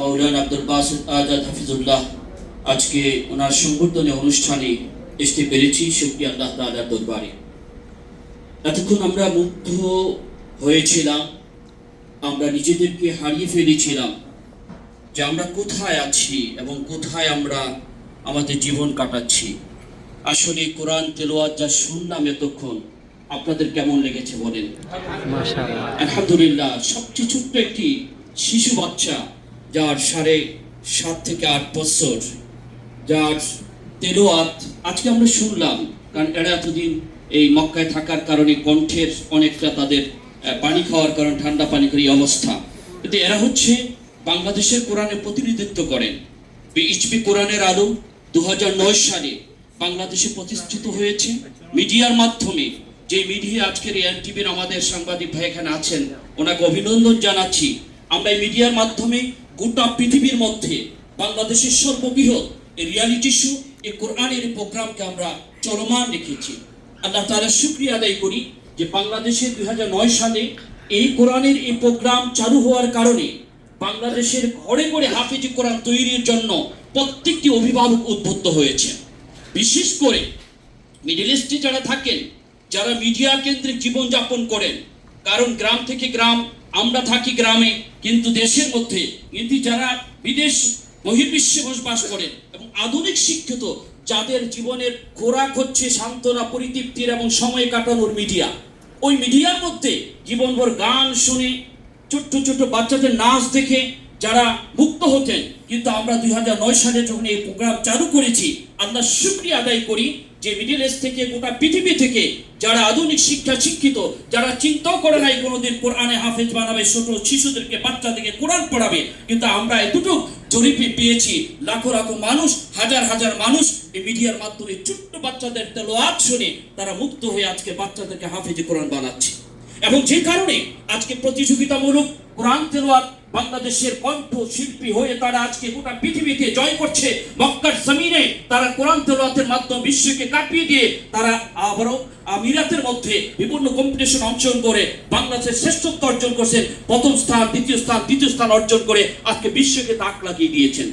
মৌলানা Abdul Basit Azad Hafizullah আজকে ওনার সংবর্ধনে অনুষ্ঠানে আসতে পেরেছি। শুক্রিয়া আল্লাহ তাআলার দরবারে। এতক্ষণ আমরা মুগ্ধ হয়েছিলাম আমরা নিজেদেরকে হারিয়ে ফেলেছিলাম যে আমরা কোথায় আছি এবং কোথায় আমরা আমাদের জীবন কাটাচ্ছি। আসলে কোরআন তেলোয়াত যা শুনলাম এতক্ষণ আপনাদের কেমন লেগেছে বলেন? আলহামদুলিল্লাহ সবচেয়ে ছোট্ট একটি শিশু বাচ্চা যার সাড়ে সাত থেকে আট বছর, যার তেলোয়াত আজকে আমরা শুনলাম, কারণ এরা এতদিন এই মক্কায় থাকার কারণে কণ্ঠের অনেকটা তাদের পানি খাওয়ার কারণে, ঠান্ডা পানি করি অবস্থা। কিন্তু এরা হচ্ছে বাংলাদেশের কোরআনের প্রতিনিধিত্ব করেন। এইচপি কোরআনের আলো দু হাজার নয় সালে বাংলাদেশে প্রতিষ্ঠিত হয়েছে। মিডিয়ার মাধ্যমে যে মিডিয়া আজকের এই টিভির আমাদের সাংবাদিক ভাই এখানে আছেন, ওনাকে অভিনন্দন জানাচ্ছি। আমরা এই মিডিয়ার মাধ্যমে গোটা পৃথিবীর মধ্যে বাংলাদেশের সর্ববৃহৎ রিয়ালিটি শো এই কোরআনের প্রোগ্রামকে আমরা চলমান রেখেছি। আল্লাহ তাআলা শুক্রিয়া আদায় করি যে বাংলাদেশে দুই হাজার নয় সালে এই কোরআনের এই প্রোগ্রাম চালু হওয়ার কারণে বাংলাদেশের ঘরে ঘরে হাফিজি কোরআন তৈরির জন্য প্রত্যেকটি অভিভাবক উদ্বুদ্ধ হয়েছে। বিশেষ করে মিডিল ইস্টে যারা থাকেন, যারা মিডিয়া কেন্দ্রিক জীবনযাপন করেন, কারণ গ্রাম থেকে গ্রাম আমরা থাকি গ্রামে, কিন্তু দেশের মধ্যে, কিন্তু যারা বিদেশ বহির্বিশ্বে বসবাস করেন এবং আধুনিক শিক্ষিত, যাদের জীবনের খোরাক হচ্ছে সান্ত্বনা, পরিতৃপ্তির এবং সময় কাটানোর মিডিয়া। ওই মিডিয়ার মধ্যে জীবনভর গান শুনে, ছোট্ট ছোট্ট বাচ্চাদের নাচ দেখে যারা মুক্ত হতেন কিন্তু আমরা দুই হাজার নয় সালে যখন এই প্রোগ্রাম চালু করেছি, আমরা শুক্রিয়া আদায় করি যে মিডিল ইস্ট থেকে, গোটা পৃথিবী থেকে যারা আধুনিক শিক্ষা শিক্ষিত, যারা চিন্তাও করে নাই কোনোদিন কোরআনে হাফেজ বানাবে, ছোট শিশুদেরকে বাচ্চাদেরকে কোরআন পড়াবে, কিন্তু আমরা এতটুকু জরিপে পেয়েছি, লাখো লাখো মানুষ, হাজার হাজার মানুষ এই মিডিয়ার মাধ্যমে ছোট্ট বাচ্চাদের তেলোয়াত শুনে তারা মুক্ত হয়ে আজকে বাচ্চাদেরকে হাফেজে কোরআন বানাচ্ছে। এবং যে কারণে আজকে প্রতিযোগিতামূলক কোরআন তেলাওয়াত বাংলাদেশের কণ্ঠ শিল্পী হয়ে তারা আজকে গোটা পৃথিবীকে জয় করছে। মক্কার জমিনে তারা কোরআন তেলাওয়াতের মাধ্যমে বিশ্বকে কাঁপিয়ে দিয়ে তারা আবারও আমিরাতের মধ্যে বিভিন্ন কম্পিটিশন অংশগ্রহণ করে বাংলাদেশের শ্রেষ্ঠত্ব অর্জন করছেন। প্রথম স্থান, দ্বিতীয় স্থান, তৃতীয় স্থান অর্জন করে আজকে বিশ্বকে তাক লাগিয়ে দিয়েছেন।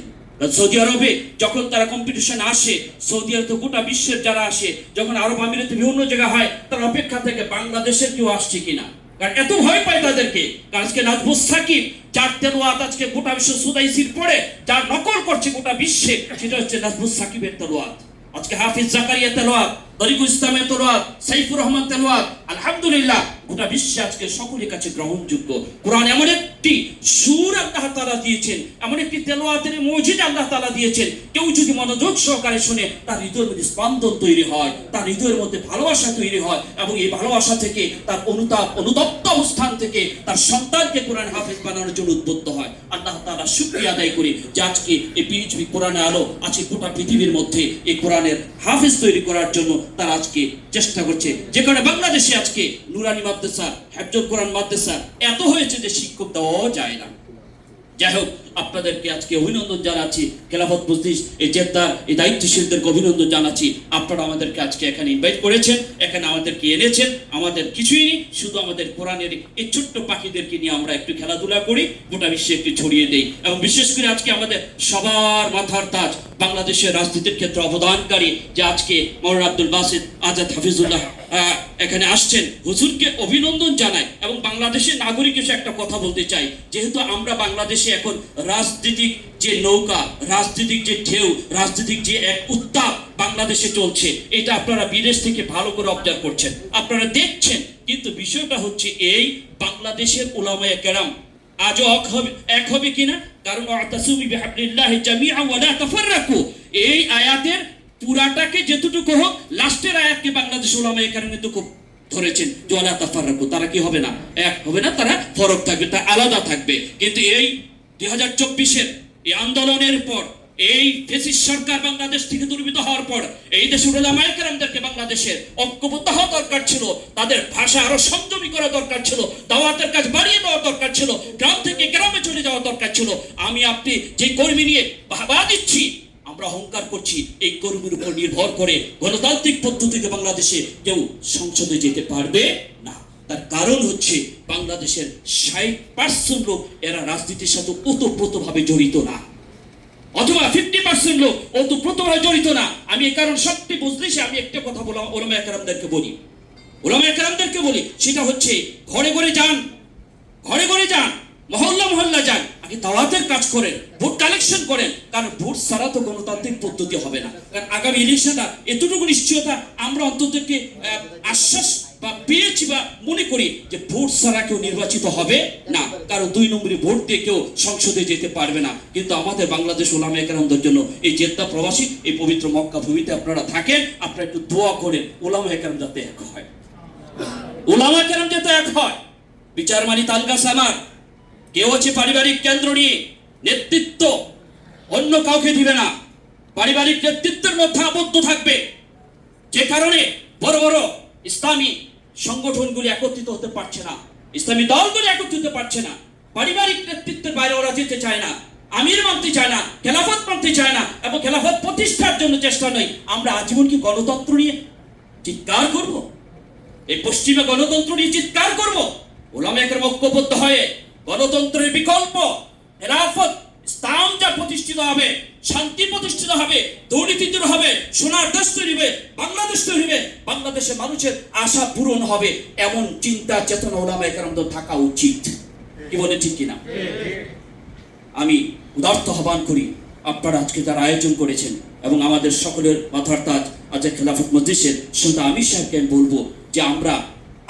সৌদি আরবে যখন তারা কম্পিটিশন আসে, সৌদি আরব গোটা বিশ্বের যারা আসে, যখন আরব আমিরাতে বিভিন্ন জায়গা হয়, তার অপেক্ষা থেকে বাংলাদেশের কেউ আসছে কিনা? কারণ এত ভয় পায় তাদেরকে আজকে নাজবুস সাকিব, যার তেলোয়াত আজকে গোটা বিশ্ব সুদাইসির পড়ে, যার নকল করছে গোটা বিশ্বে, সেটা হচ্ছে নাজবুস সাকিবের তেলোয়াত। আজকে হাফিজ জাকারিয়া তেলোয়াত, তরিকুল ইসলামের তেলোয়াত, সাইফুর রহমান তেলোয়াত, আলহামদুলিল্লাহ গোটা বিশ্বে আজকে সকলের কাছে গ্রহণযোগ্য। কোরআন এমন একটি সুর আল্লাহ তাআলা দিয়েছেন, এমন একটি তেলোয়াতের মসজিদ আল্লাহ তাআলা দিয়েছেন। কেউ যদি মনোযোগ সহকারে শুনে, তার হৃদয়ের মধ্যে স্পন্দন তৈরি হয়, তার হৃদয়ের মধ্যে ভালোবাসা তৈরি হয়, এবং এই ভালোবাসা থেকে তার অনুতাপ, অনুতপ্ত অবস্থান থেকে তার সন্তানকে কোরআন হাফেজ বানানোর জন্য উদ্বুদ্ধ হয়। আল্লাহ তালা শুকরিয়া আদায় করি যে আজকে এই পিএইচপি কোরআনে আলো, আজকে গোটা পৃথিবীর মধ্যে এই কোরআনের হাফেজ তৈরি করার জন্য তারা আজকে চেষ্টা করছে। যে কারণে বাংলাদেশে আজকে নুরানি মাদ্রাসা হেফজুল কোরআন মাদ্রাসা এত হয়েছে যে শিক্ষক দেওয়াও যায় না। যাই হোক আপনাদেরকে আজকে অভিনন্দন জানাচ্ছি। খেলাফত মজলিস, এই জেদ্দার, এই দায়িত্বশীলদেরকে অভিনন্দন জানাচ্ছি। আপনারা আমাদেরকে আজকে এখানে ইনভাইট করেছেন, এখানে আমাদেরকে এনেছেন। আমাদের কিছুই নেই, শুধু আমাদের কোরআনের এই ছোট্ট পাখিদেরকে নিয়ে আমরা একটু খেলাধুলা করি, গোটা বিশ্বে একটু ছড়িয়ে দেই। এবং বিশেষ করে আজকে আমাদের সবার মাথার তাজ, বাংলাদেশের রাজনীতির ক্ষেত্রে অবদানকারী যে আজকে মৌলানা আব্দুল বাসিদ আজাদ হাফিজুল্লাহ এখানে আসছেন, হুজুরকে অভিনন্দন জানাই। এবং বাংলাদেশের নাগরিক হিসেবে একটা কথা বলতে চাই, যেহেতু আমরা বাংলাদেশে এখন রাজনীতিক যে নৌকা, রাজনীতিক যে ঢেউ, রাজনীতিক যে এক উত্তাপ বাংলাদেশে চলছে, এটা আপনারা বিদেশ থেকে ভালো করে অবজার্ভ করছেন। আপনারা দেখছেন, কিন্তু বিষয়টা হচ্ছে এই, বাংলাদেশের ওলামায় কেরাম আজও এক হবে এক হবে কিনা? কারণ তাফাররাকু। এই আয়াতের পুরাটাকে যেতটুকু হোক, লাস্টের আয়াতকে বাংলাদেশ উলামায়ে কেরাম কিন্তু খুব ধরেছেন যে ওয়ালা তাফাররাকু, তারা কি হবে না? এক হবে না, তারা ফরক থাকবে তা আলাদা থাকবে। কিন্তু এই দুই এই আন্দোলনের পর, এই ফেসিস সরকার বাংলাদেশ থেকে দুর্বৃত হওয়ার পর, এই দেশের বাংলাদেশের ঐক্যবদ্ধ হওয়া দরকার ছিল, তাদের ভাষা আরও সংযমী করা দরকার ছিল, দাওয়াতের কাজ বাড়িয়ে দেওয়া দরকার ছিল, গ্রাম থেকে গ্রামে চলে যাওয়া দরকার ছিল। আমি আপনি যে কর্মী নিয়ে বাবা দিচ্ছি, আমরা অহংকার করছি, এই কর্মীর উপর নির্ভর করে গণতান্ত্রিক পদ্ধতিতে বাংলাদেশে কেউ সংসদে যেতে পারবে না। তার কারণ হচ্ছে বাংলাদেশের ষাট পার্সেন্ট লোক এরা রাজনীতির সাথে ওতপ্রোতভাবে জড়িত না। অথবা ফিফটি পার্সেন্ট লোক ওতপ্রোতভাবে জড়িত না। আমি এই কারণ সত্যি বুঝলে, সে আমি একটা কথা বললাম ওলামা একরামদেরকে বলি। ওলামা একরামদেরকে বলি, সেটা হচ্ছে ঘরে ঘরে যান, ঘরে ঘরে যান, মহল্লা মহল্লা যান, আগে দাওয়াতের কাজ করেন, ভোট কালেকশন করেন, কারণ ভোট ছাড়া তো গণতান্ত্রিক পদ্ধতি হবে না। কারণ আগামী ইলেকশনটা এতটুকু নিশ্চয়তা আমরা অন্ততকে আশ্বাস বা পেয়েছি বা মনে করি যে ভোট ছাড়া কেউ নির্বাচিত হবে না। কারণ দুই নম্বরে ভোট দিয়ে কেউ সংসদে যেতে পারবে না। কিন্তু আমাদের বাংলাদেশ ওলামা একরামদের জন্য এই জেদ্দা প্রবাসী, এই পবিত্র মক্কা ভূমিতে আপনারা থাকেন, আপনারা একটু দোয়া করেন, ওলামা একরাম যাতে এক হয়। ওলামা কেরাম যাতে এক হয়। বিচার মানি তালগাছ আমার কেউ হচ্ছে পারিবারিক কেন্দ্র নিয়ে নেতৃত্ব, অন্য কাউকে দিবে না। পারিবারিক নেতৃত্বের মধ্যে আবদ্ধ থাকবে। যে কারণে বড় বড় ইসলামী সংগঠনগুলি একত্রিত হতে পারছে না। ইসলামী দলগুলি একত্রিত হতে পারছে না। পারিবারিক নেতৃত্বের বাইরে ওরা যেতে চায় না। আমির মানতে চায় না, খেলাফত মানতে চায় না এবং খেলাফত প্রতিষ্ঠার জন্য চেষ্টা নয়। আমরা আজীবন কি গণতন্ত্র নিয়ে চিৎকার করব? এই পশ্চিমে গণতন্ত্র নিয়ে চিৎকার করব? ওলামা একর ঐক্যবদ্ধ হয়ে গণতন্ত্রের বিকল্প, খেলাফত, ইসলাম যা প্রতিষ্ঠিত হবে, শান্তি প্রতিষ্ঠিত হবে, দুর্নীতি দূর হবে, সোনার দেশ তৈরি হবে বাংলাদেশ তৈরি হবে বাংলাদেশের মানুষের আশা পূরণ হবে। এমন চিন্তা চেতনা ওলামা একরামদের থাকা উচিত। কি বলে ঠিক কিনা? আমি উদার্ত আহ্বান করি, আপনারা আজকে যারা আয়োজন করেছেন এবং আমাদের সকলের মাথার তাজ আজকে খেলাফত মজলিসের সন্ধ্যা আমি সাহেবকে বলব যে আমরা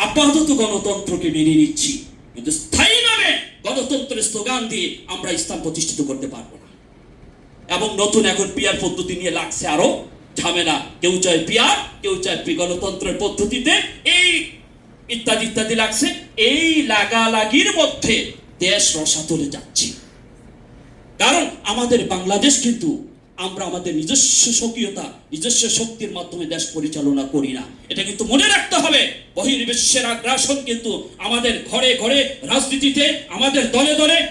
আপাতত গণতন্ত্রকে মেনে নিচ্ছি। কিন্তু স্থায়ীভাবে গণতন্ত্রের স্লোগান দিয়ে আমরা ইসলাম প্রতিষ্ঠিত করতে পারব না। এবং নতুন এখন পিয়ার পদ্ধতি নিয়ে লাগছে আরও ঝামেলা। কেউ চায় পিয়ার কেউ চায় গণতন্ত্রের পদ্ধতিতে। এই ইত্যাদি ইত্যাদি লাগছে। এই লাগালাগির মধ্যে দেশ রসাতলে যাচ্ছে। কারণ আমাদের বাংলাদেশ কিন্তু আমরা আমাদের নিজস্ব স্বকীয়তা, নিজস্ব শক্তির মাধ্যমে দেশ পরিচালনা করি না। এটা কিন্তু মনে রাখতে হবে। বহির্বিশ্বের আগ্রাসন কিন্তু আমাদের ঘরে ঘরে রাজনীতিতে, আমাদের দলে দলে